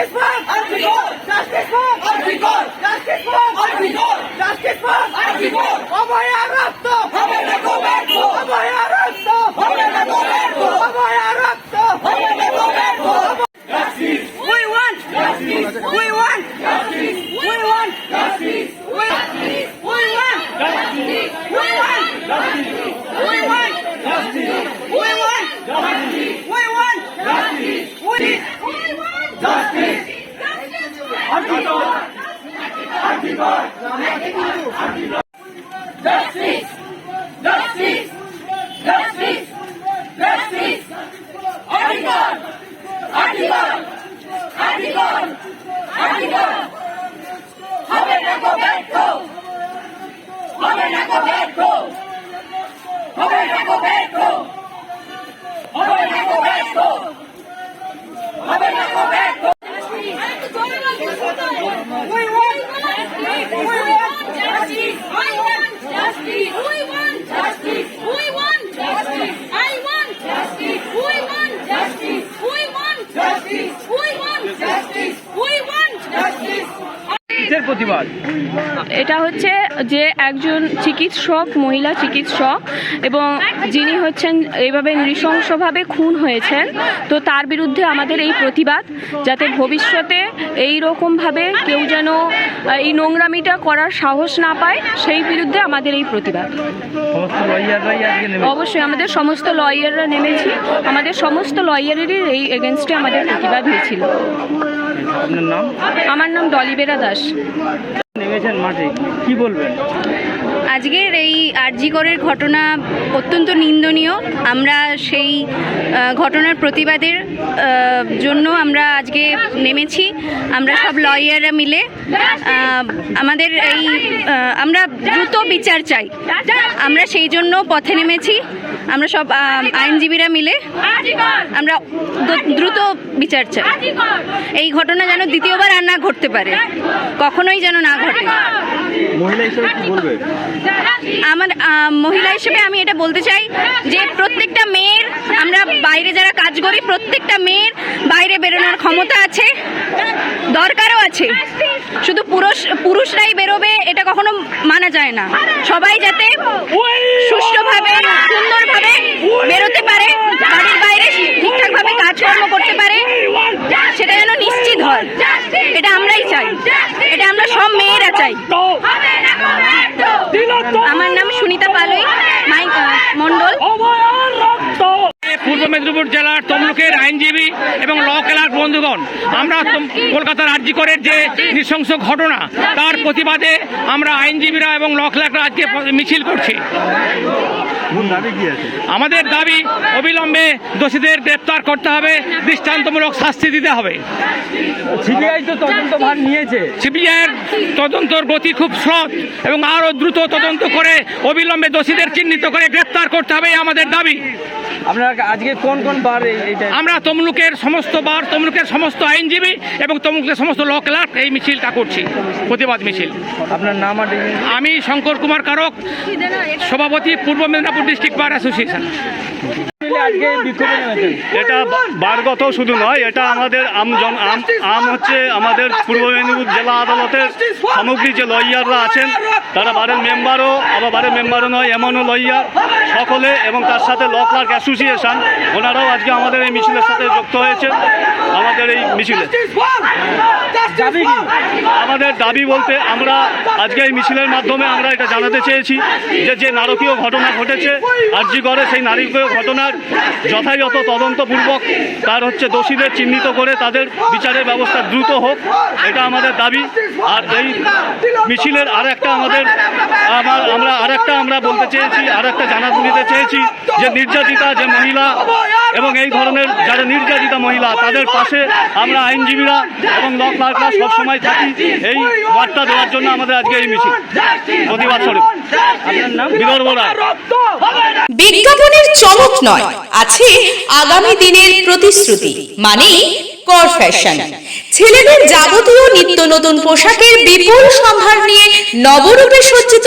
Justice for Article. Justice for Article. Justice for Article. Justice for Article. অভয়া রক্ত হবে না গো ব্যর্থ অভয়া রক্ত হবে না গো ব্যর্থ অভয়া রক্ত হবে না গো ব্যর্থ. We want justice. We want justice. We want justice. We we want justice. We want justice. We want justice. We want justice. We want justice. We want justice. Justice! Justice! Justice! Justice! Article! Article! Article! Article! হবে না গো ব্যর্থ হবে না গো ব্যর্থ হবে না গো ব্যর্থ হবে না গো ব্যর্থ হবে না গো ব্যর্থ We want justice. We want justice. I want justice. We want justice. We want justice. I want justice. We want justice. We want justice. We want justice. We want justice. কিসের প্রতিবাদ? এটা হচ্ছে যে একজন চিকিৎসক মহিলা চিকিৎসক এবং যিনি হচ্ছেন এইভাবে নৃশংসভাবে খুন হয়েছেন তো তার বিরুদ্ধে আমাদের এই প্রতিবাদ যাতে ভবিষ্যতে এই রকমভাবে কেউ যেন এই নোংরামিটা করার সাহস না পায় সেই বিরুদ্ধে আমাদের এই প্রতিবাদ। অবশ্যই আমাদের সমস্ত লয়াররা নেমেছি। আমাদের সমস্ত লয়ারেরই এই এগেনস্টে আমাদের প্রতিবাদ হয়েছিল। আমার নাম ডলিবেরা দাস। নেমেছেন মাঠে, কি বলবেন? আজকের এই আরজিকরের ঘটনা অত্যন্ত নিন্দনীয়। আমরা সেই ঘটনার প্রতিবাদের জন্য আমরা আজকে নেমেছি। আমরা সব লয়াররা মিলে আমাদের এই আমরা দ্রুত বিচার চাই। আমরা সেই জন্য পথে নেমেছি। আমরা সব আইনজীবীরা মিলে আমরা দ্রুত বিচার চাই। এই ঘটনা যেন দ্বিতীয়বার আর না ঘটতে পারে। কখনোই যেন না ঘটে। আমার মহিলা হিসেবে আমি এটা বলতে চাই যে প্রত্যেকটা মেয়ের আমরা বাইরে যারা কাজ করি প্রত্যেকটা মেয়ের বাইরে বেরোনোর ক্ষমতা আছে দরকারও আছে। শুধু পুরুষ পুরুষরাই বেরোবে এটা কখনো মানা যায় না। সবাই যাতে সুষ্ঠুভাবে সুন্দরভাবে বেরোতে পারে, বাড়ির বাইরে ঠিকঠাকভাবে কাজকর্ম করতে পারে, সেটা যেন নিশ্চিত হয়। এটা আমরাই চাই। এটা আমরা সব মেয়েরা চাই। আমার নাম সুনিতা পালুই, মাই মন্ডল পূর্ব মেদিনীপুর জেলার তমলুকের আইনজীবী এবং ল ক্লার্ক বন্ধুগণ, আমরা কলকাতার রাজ্যকরের যে নৃশংস ঘটনা, তার প্রতিবাদে আমরা আইনজীবীরা এবং ল ক্লার্করা আজকে মিছিল করছি। আমাদের দাবি অবিলম্বে দোষীদের গ্রেপ্তার করতে হবে দৃষ্টান্তমূলক শাস্তি দিতে হবে। সিবিআই তো তদন্ত ভার নিয়েছে। সিবিআইয়ের তদন্তর গতি খুব সৎ এবং আরও দ্রুত তদন্ত করে অবিলম্বে দোষীদের চিহ্নিত করে গ্রেপ্তার করতে হবে আমাদের দাবি। আপনারা আজকে কোন কোন বার আমরা তমলুকের সমস্ত বার তমলুকের সমস্ত আইনজীবী এবং তমলুকের সমস্ত ল ক্লার্ক এই মিছিলটা করছি প্রতিবাদ মিছিল। আপনার নাম আমি শঙ্কর কুমার কারক সভাপতি পূর্ব মেদিনীপুর ডিস্ট্রিক্ট বার অ্যাসোসিয়েশন মিলে আজকে বিক্ষোভে নেমেছেন এটা বারগত শুধু নয় এটা আমাদের আমজন আম আম হচ্ছে আমাদের পূর্ব মেদিনীপুর জেলা আদালতের সামগ্রিক যে লয়াররা আছেন তারা বারের মেম্বারও আবার বারের মেম্বারও নয় এমনও লয়ার সকলে এবং তার সাথে ল ক্লার্ক অ্যাসোসিয়েশন ওনারাও আজকে আমাদের এই মিছিলের সাথে যুক্ত হয়েছে আমাদের এই মিছিলে। আমাদের দাবি বলতে আমরা আজকে এই মিছিলের মাধ্যমে আমরা এটা জানাতে চেয়েছি যে যে নারকীয় ঘটনা ঘটেছে আর্যিগড়ে সেই নারকীয় ঘটনার যথাযথ তদন্তপূর্বক তার হচ্ছে দোষীদের চিহ্নিত করে তাদের বিচারের ব্যবস্থা দ্রুত হোক, এটা আমাদের দাবি। আর এই মিছিলের আর একটা আমাদের আমার একটা আমরা বলতে চেয়েছি আর একটা জানাতে দিতে চেয়েছি যে নির্যাতিতা যে মহিলা এবং এই ধরনের যারা নির্যাতিতা মহিলা, তাদের পাশে আমরা আইনজীবীরা এবং ল ক্লার্করা সবসময় থাকি। এই বার্তা দেওয়ার জন্য আমাদের আজকে এই মিছিল। প্রতিবাদ স্বরূপ। বিজ্ঞাপনের চমক নয়, আছে আগামী দিনের প্রতিশ্রুতি মানে কর ফ্যাশন ছেলেদের যাবতীয় নিত্য নতুন পোশাকের বিপুল সম্ভার নিয়ে নবরূপে সজ্জিত